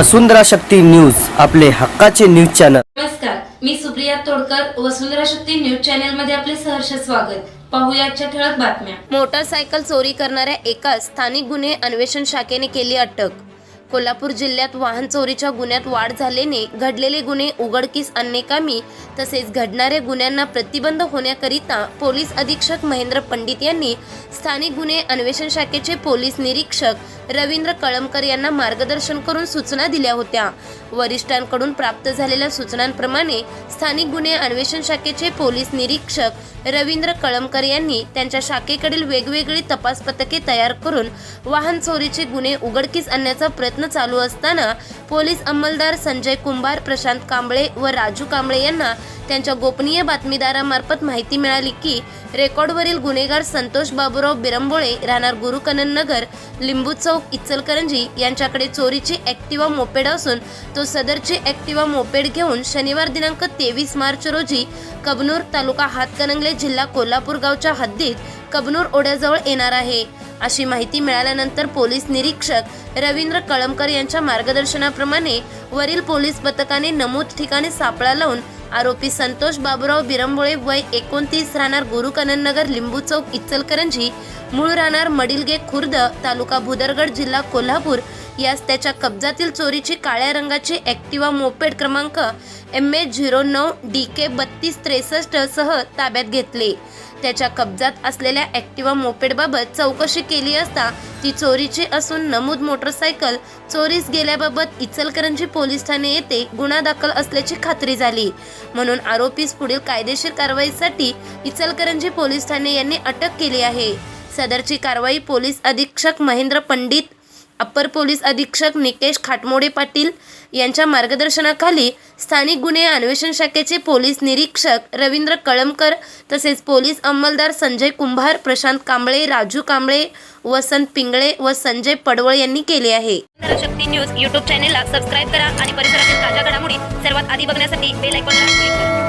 वसुंधरा Shakti news आपले हक्काचे news channel. नमस्कार मी सुप्रिया तोडकर वसुंधरा शक्ती न्यूज चॅनलमध्ये आपले सहर्ष स्वागत. पाहूया आजच्या ठळक बातम्या. मोटारसायकल चोरी करणाऱ्या एकास स्थानिक गुन्हे अन्वेषण शाखेने केली अटक. कोल्हापूर जिल्ह्यात वाहन चोरीच्या गुन्ह्यात वाढ झाल्याने घडलेले गुन्हे उघडकीस आणणेकामी तसेच घडणाऱ्या गुन्ह्यांना प्रतिबंध होण्याकरिता पोलीस अधीक्षक महेंद्र पंडित यांनी स्थानिक गुन्हे अन्वेषण शाखेचे पोलीस निरीक्षक रवींद्र कळमकर यांना मार्गदर्शन करून सूचना दिल्या होत्या. वरिष्ठांकडून प्राप्त झालेल्या सूचनांप्रमाणे स्थानिक गुन्हे अन्वेषण शाखेचे पोलीस निरीक्षक रवींद्र कळमकर यांनी त्यांच्या शाखेकडील वेगवेगळी तपास पथके तयार करून वाहन चोरीचे गुन्हे उघडकीस आणण्याचा प्रयत्न चालू असताना पोलीस अंमलदार संजय कुंभार प्रशांत कांबळे व राजू कांबळे यांना त्यांच्या गोपनीय बातमीदारामार्फत माहिती मिळाली की रेकॉर्डवरील गुन्हेगार संतोष बाबूराव बिरंबोळे राहणार गुरुकनन नगर लिंबू चौक इचलकरंजी यांच्याकडे चोरीची ॲक्टिवा मोपेड असून तो सदरची ॲक्टिवा मोपेड घेऊन शनिवार दिनांक तेवीस मार्च रोजी कबनूर तालुका हातकणंगले जिल्हा कोल्हापूर गावच्या हद्दीत कबनूर ओढ्याजवळ येणार आहे. अशी माहिती मिळाल्यानंतर पोलीस निरीक्षक रवींद्र कळमकर यांच्या मार्गदर्शनाप्रमाणे वरील पोलीस पथकाने नमूद ठिकाणी सापळा लावून आरोपी संतोष बाबुराव बिरंबोळे वय एकोणतीस राहणार गुरुकननगर लिंबू चौक इचलकरंजी मूळ राहणार मडिलगे खुर्द तालुका भुदरगड जिल्हा कोल्हापूर यास त्याच्या कब्जातील चोरीची काळ्या रंगाची ॲक्टिवा मोपेड क्रमांक एम ए झिरो नऊ डी के बत्तीस त्रेसष्ट सह ताब्यात घेतले. त्याच्या कब्जात असलेल्या ॲक्टिवा मोपेडबाबत चौकशी केली असता ती चोरीची असून नमूद मोटरसायकल चोरीस गेल्याबाबत इचलकरंजी पोलीस ठाणे येथे गुन्हा दाखल असल्याची खात्री झाली. म्हणून आरोपीस पुढील कायदेशीर कारवाईसाठी इचलकरंजी पोलीस ठाणे यांनी अटक केली आहे. सदरची कारवाई पोलीस अधीक्षक महेंद्र पंडित अप्पर पोलीस अधीक्षक निकेश खाटमोडे पाटील यांच्या मार्गदर्शनाखाली स्थानिक गुन्हे अन्वेषण शाखेचे पोलीस निरीक्षक रवींद्र कळमकर तसेच पोलीस अंमलदार संजय कुंभार प्रशांत कांबळे राजू कांबळे वसंत पिंगळे व संजय पडवळ यांनी केले आहे. शक्ती न्यूज युट्यूब चॅनेलला सबस्क्राईब करा आणि परिसरातील ताज्या घडामोडी सर्वात आधी बघण्यासाठी बेल आयकॉनला क्लिक करा.